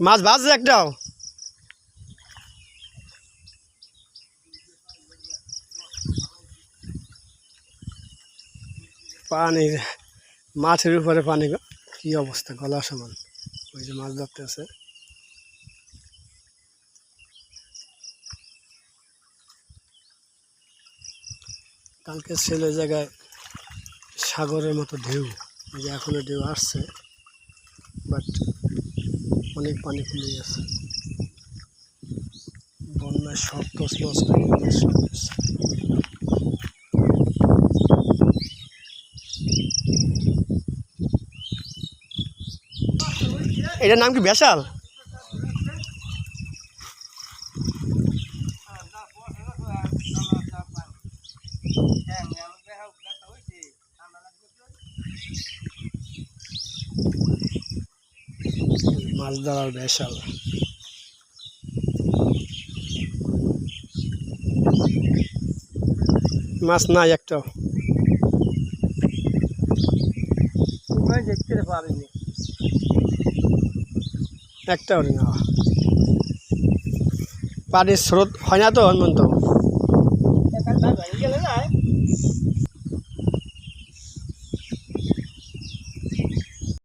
মাছ বাজছে একটাও। পানি, মাছের উপরে পানি, কি অবস্থা, গলা সমান। ওই যে মাছ ধরতে আছে কালকে ছেলে জায়গায় সাগরের মতো ঢেউ যে এখনও ঢেউ আসছে বাট অনেক পানি কমে গেছে। বন্যায় সব তস এটার নাম কি বেশাল মাছ ধরার বেশাল মাছ নাই একটাও দেখতে পারিনি? একটাও না। পানির স্রোত হয় না তো হনুমন্ত